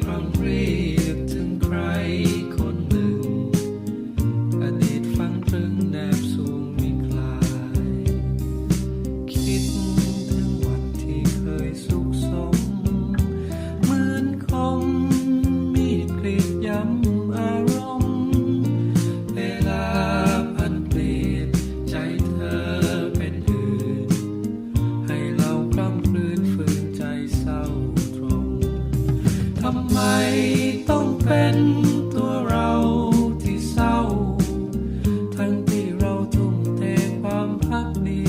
From and free. ทำไมต้องเป็นตัวเราที่เศร้า ทั้งที่เราทุ่มเทความพักดี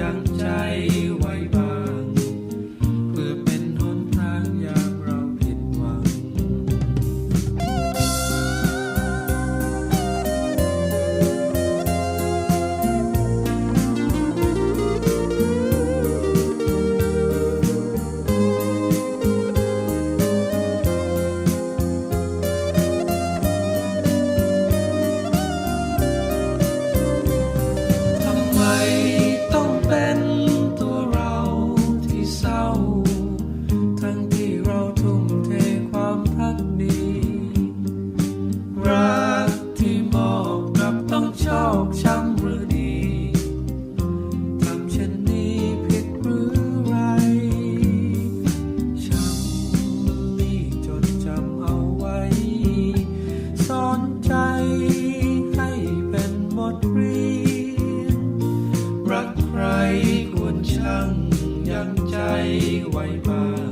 ยังใจ ไว้มา